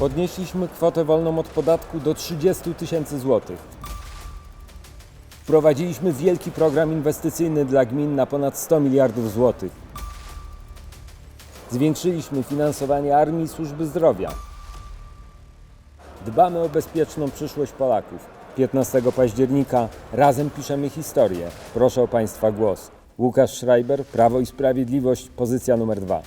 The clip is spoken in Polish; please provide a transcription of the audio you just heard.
Podnieśliśmy kwotę wolną od podatku do 30 tysięcy złotych. Wprowadziliśmy wielki program inwestycyjny dla gmin na ponad 100 miliardów złotych. Zwiększyliśmy finansowanie armii i służby zdrowia. Dbamy o bezpieczną przyszłość Polaków. 15 października razem piszemy historię. Proszę o Państwa głos. Łukasz Schreiber, Prawo i Sprawiedliwość, pozycja numer dwa.